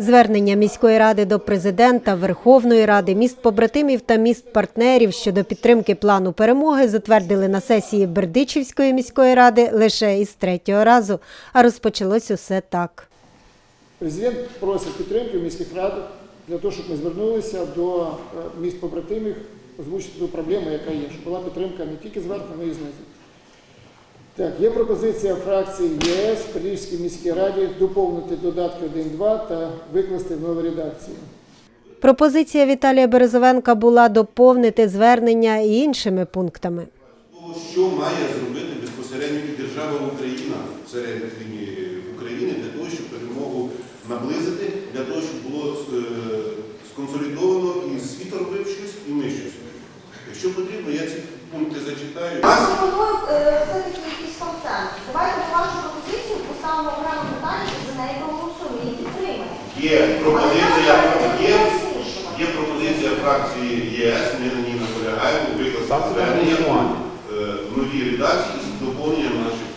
Звернення міської ради до президента, Верховної Ради, міст побратимів та міст партнерів щодо підтримки плану перемоги затвердили на сесії Бердичівської міської ради лише із третього разу. А розпочалось усе так. Президент просить підтримки міських радах для того, щоб ми звернулися до е, міст побратимів, озвучити ту проблему, яка є, щоб була підтримка не тільки зверху, але й знизу. Так, є пропозиція фракції ЄС Парижській міській раді доповнити додатки 1-2 та викласти в новій редакції. Пропозиція Віталія Березовенка була доповнити звернення і іншими пунктами. що має зробити безпосередньо і держава Україна всередині України для того, щоб перемогу наблизити, для того, щоб було е, сконсолідовано і світ робив щось, і ми щось. Якщо потрібно, я ці пункти зачитаю. Пропоную е, все-таки якийсь консенсус. Давайте на вашу пропозицію поставимо окреме питання і за неї проголосуємо і підтримаємо. Є пропозиція, є, є пропозиція фракції ЄС, ми на ній наполягаємо, викласти звернення е, в новій редакції з доповненням наших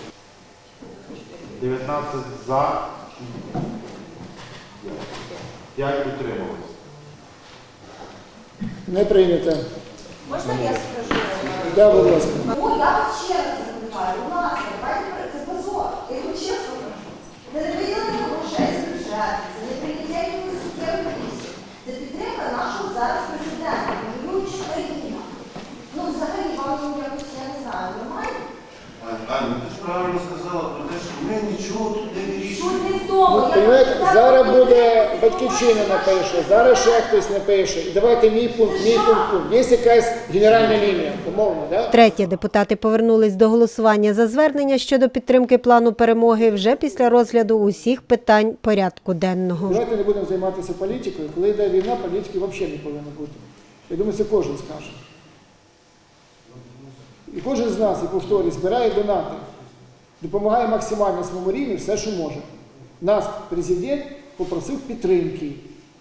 19 за, 5 утрималось. Не прийнято. Можна я скажу? Да, будь ласка. Ну, я вас ще раз закликаю, будь ласка, давайте про це позор. Я вам чесно кажу. Це не виділення грошей з бюджету, це не прийняття якихось суттєвих рішень. Це підтримка нашого зараз президента, воюючи країна. Ну, взагалі, вам якось, я не знаю, нормально? Аня, ти ж правильно сказала ми нічого тут не вирішуємо. Суть не в тому. Ну, я Понимаєте, зараз буде батьківщина напише, зараз ще хтось напише. І давайте мій пункт, мій пункт, пункт. Є якась генеральна лінія, умовно, да? Третє, депутати повернулись до голосування за звернення щодо підтримки плану перемоги вже після розгляду усіх питань порядку денного. Давайте не будемо займатися політикою. Коли йде війна, політики взагалі не повинно бути. Я думаю, це кожен скаже. І кожен з нас, і повторюю, збирає донати, допомагає максимально на своєму рівні все, що може. Нас президент попросив підтримки.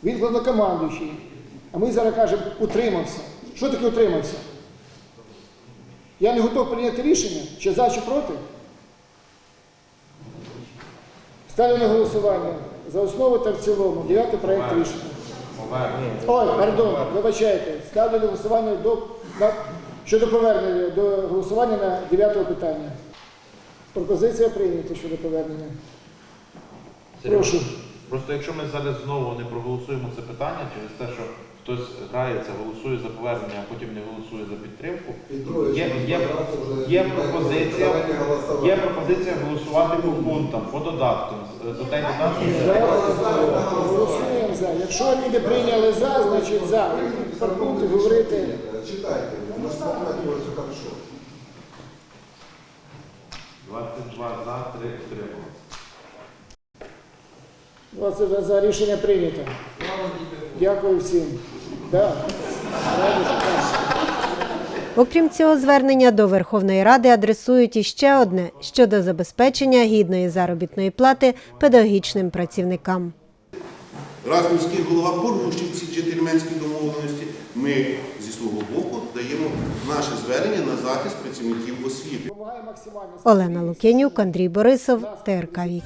Він головнокомандуючий. А ми зараз кажемо, утримався. Що таке утримався? Я не готов прийняти рішення, чи за, чи проти. Ставлю на голосування за основу та в цілому. Дев'ятий проєкт рішення. Ой, пардон, вибачайте. Ставлю на голосування до, на, щодо повернення до голосування на дев'ятого питання. Пропозиція прийнята щодо повернення. Прошу. Просто якщо ми зараз знову не проголосуємо це питання через те, що хтось грається, голосує за повернення, а потім не голосує за підтримку, є, є, є, пропозиція, є пропозиція голосувати по пунктам, по додаткам. За той додаток. Голосуємо за. Якщо люди прийняли за, значить за. І По пункту говорити. Читайте, у нас все хорошо. 22 за, 3 утрималось. 22 за рішення прийнято. Дякую всім. Да. Окрім цього, звернення до Верховної Ради адресують іще одне щодо забезпечення гідної заробітної плати педагогічним працівникам. Раз міський голова порушив ці джентльменські домовленості, ми зі свого боку даємо наше звернення на захист працівників освіти. Олена Лукенюк, Андрій Борисов, ТРК Вік.